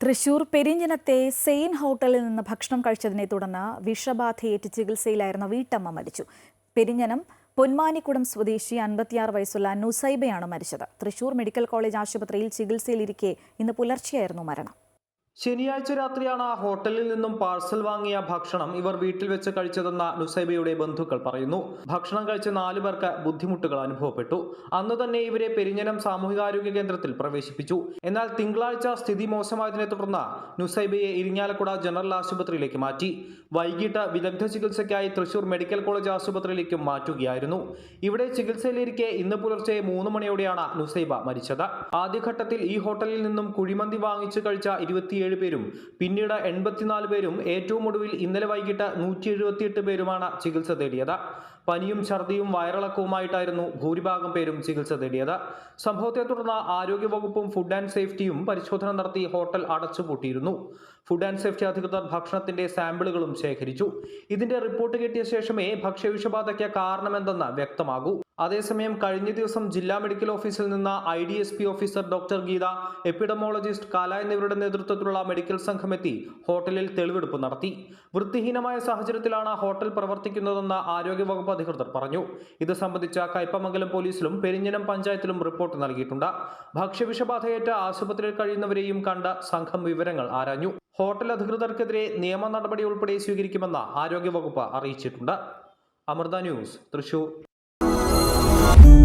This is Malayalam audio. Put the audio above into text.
തൃശൂർ പെരിഞ്ഞനത്തെ സെയിൻ ഹോട്ടലിൽ നിന്ന് ഭക്ഷണം കഴിച്ചതിനെ തുടർന്ന് വിഷബാധയേറ്റ് ചികിത്സയിലായിരുന്ന വീട്ടമ്മ മരിച്ചു. പെരിഞ്ഞനം പൊന്മാനിക്കുടം സ്വദേശി അൻപത്തിയാറ് വയസ്സുള്ള നുസൈബയാണ് മരിച്ചത്. തൃശൂർ മെഡിക്കൽ കോളേജ് ആശുപത്രിയിൽ ചികിത്സയിലിരിക്കെ ഇന്ന് പുലർച്ചെയായിരുന്നു മരണം. ശനിയാഴ്ച രാത്രിയാണ് ആ ഹോട്ടലിൽ നിന്നും പാഴ്സൽ വാങ്ങിയ ഭക്ഷണം ഇവർ വീട്ടിൽ വെച്ച് കഴിച്ചതെന്ന നുസൈബയുടെ ബന്ധുക്കൾ പറയുന്നു. ഭക്ഷണം കഴിച്ച നാലു പേർക്ക് ബുദ്ധിമുട്ടുകൾ അനുഭവപ്പെട്ടു. അന്ന് തന്നെ ഇവരെ പെരിഞ്ഞനം സാമൂഹികാരോഗ്യ കേന്ദ്രത്തിൽ പ്രവേശിപ്പിച്ചു. എന്നാൽ തിങ്കളാഴ്ച സ്ഥിതി മോശമായതിനെ തുടർന്ന് നുസൈബയെ ഇരിങ്ങാലക്കുട ജനറൽ ആശുപത്രിയിലേക്ക് മാറ്റി. വൈകിട്ട് വിദഗ്ധ ചികിത്സയ്ക്കായി തൃശൂർ മെഡിക്കൽ കോളേജ് ആശുപത്രിയിലേക്കും മാറ്റുകയായിരുന്നു. ഇവിടെ ചികിത്സയിലിരിക്കെ ഇന്ന് പുലർച്ചെ മൂന്ന് മണിയോടെയാണ് നുസൈബ മരിച്ചത്. ആദ്യഘട്ടത്തിൽ ഈ ഹോട്ടലിൽ നിന്നും കുഴിമന്തി വാങ്ങിച്ചു കഴിച്ച ഇരുപത്തിയേഴ് പേരും പിന്നീട് എൺപത്തിനാല് പേരും ഏറ്റവും ഒടുവിൽ ഇന്നലെ വൈകിട്ട് നൂറ്റി എഴുപത്തിയെട്ട് പേരുമാണ് ചികിത്സ തേടിയത്. പനിയും ഛർദിയും വയറിളക്കവുമായിട്ടായിരുന്നു ഭൂരിഭാഗം പേരും ചികിത്സ തേടിയത്. സംഭവത്തെ തുടർന്ന് ആരോഗ്യവകുപ്പും ഫുഡ് ആൻഡ് സേഫ്റ്റിയും പരിശോധന നടത്തി ഹോട്ടൽ അടച്ചുപൂട്ടിയിരുന്നു. ഫുഡ് ആൻഡ് സേഫ്റ്റി അധികൃതർ ഭക്ഷണത്തിന്റെ സാമ്പിളുകളും ശേഖരിച്ചു. ഇതിന്റെ റിപ്പോർട്ട് കിട്ടിയ ശേഷമേ ഭക്ഷ്യവിഷബാധയ്ക്ക് കാരണമെന്തെന്ന് വ്യക്തമാകൂ. അതേസമയം കഴിഞ്ഞ ദിവസം ജില്ലാ മെഡിക്കൽ ഓഫീസിൽ നിന്ന് I D S P officer doctor Geetha epidemiologist Kala എന്നിവരുടെ നേതൃത്വത്തിലുള്ള മെഡിക്കൽ സംഘം എത്തി ഹോട്ടലിൽ തെളിവെടുപ്പ് നടത്തി. വൃത്തിഹീനമായ സാഹചര്യത്തിലാണ് ഹോട്ടൽ പ്രവർത്തിക്കുന്നതെന്ന് ആരോഗ്യവകുപ്പ് അധികൃതർ പറഞ്ഞു. ഇത് സംബന്ധിച്ച കയ്പമംഗലം പോലീസിലും പെരിഞ്ഞനം പഞ്ചായത്തിലും റിപ്പോർട്ട് നൽകിയിട്ടുണ്ട്. ഭക്ഷ്യവിഷബാധയേറ്റ ആശുപത്രിയിൽ കഴിയുന്നവരെയും കണ്ട് സംഘം വിവരങ്ങൾ ആരാഞ്ഞു. ഹോട്ടൽ അധികൃതർക്കെതിരെ നിയമ നടപടി ഉൾപ്പെടെ സ്വീകരിക്കുമെന്ന് ആരോഗ്യവകുപ്പ് അറിയിച്ചിട്ടുണ്ട്. അമൃത ന്യൂസ് തൃശൂർ. Bye.